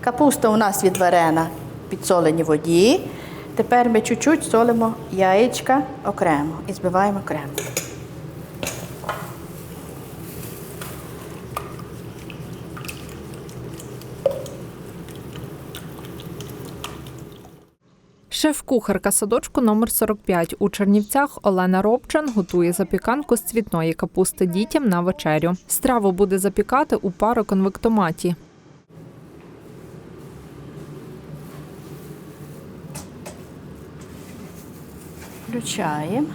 Капуста у нас відварена в підсоленій воді. Тепер ми чуть-чуть солимо яєчка окремо і збиваємо окремо. Шеф-кухарка садочку номер 45 у Чернівцях Олена Робчан готує запіканку з цвітної капусти дітям на вечерю. Страву буде запікати у пароконвектоматі. Включаємо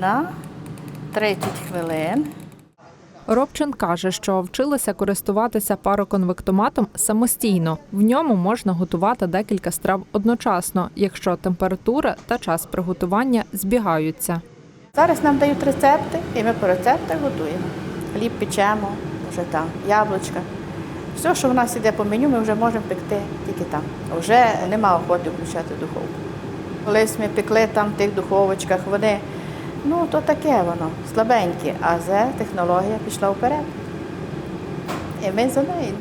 на 30 хвилин. Робчин каже, що вчилася користуватися пароконвектоматом самостійно. В ньому можна готувати декілька страв одночасно, якщо температура та час приготування збігаються. Зараз нам дають рецепти, і ми по рецептах готуємо. Хліб печемо, вже там, яблучка. Все, що в нас іде по меню, ми вже можемо пекти тільки там. Вже нема охоти включати духовку. Колись ми пекли там в тих духовочках, вони, ну то таке воно, слабенькі, а зе технологія пішла вперед. І ми за нею.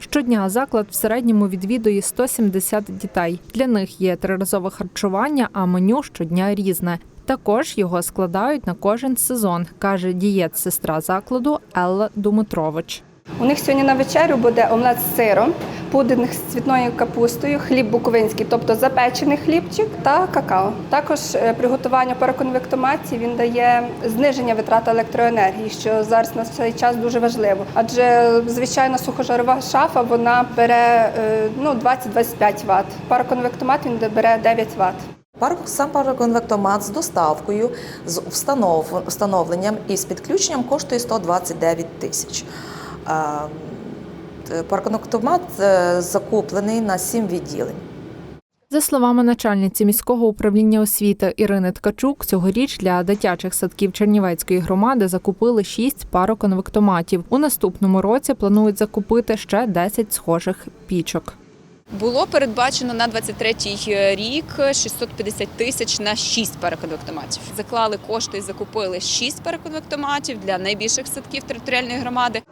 Щодня заклад в середньому відвідує 170 дітей. Для них є триразове харчування, а меню щодня різне. Також його складають на кожен сезон, каже дієт-сестра закладу Елла Думитрович. У них сьогодні на вечерю буде омлет з сиром, пудинг з цвітною капустою, хліб буковинський, тобто запечений хлібчик та какао. Також е, приготування пароконвектомації він дає зниження витрат електроенергії, що зараз на цей час дуже важливо. Адже звичайна сухожарова шафа вона бере е, ну, 20-25 Вт. Пароконвектомат він бере 9 Вт. Сам пароконвектомат з доставкою, з встанов- встановленням і з підключенням коштує 129 тисяч. Е, т- Пароконвектомат е, закуплений на 7 відділень. За словами начальниці міського управління освіти Ірини Ткачук, цьогоріч для дитячих садків Чернівецької громади закупили шість пароконвектоматів. У наступному році планують закупити ще 10 схожих пічок. Було передбачено на 23-й рік 650 тисяч на 6 переконвектоматів. Заклали кошти і закупили 6 переконвектоматів для найбільших садків територіальної громади.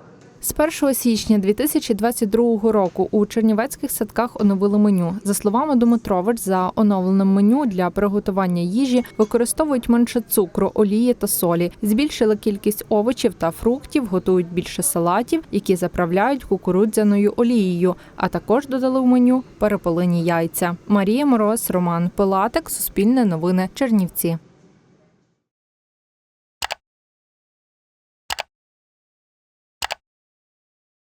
З 1 січня 2022 року у чернівецьких садках оновили меню. За словами Думитрович, за оновленим меню для приготування їжі використовують менше цукру, олії та солі. Збільшили кількість овочів та фруктів, готують більше салатів, які заправляють кукурудзяною олією. А також додали в меню перепелині яйця. Марія Мороз, Роман Пилатик, Суспільне новини, Чернівці.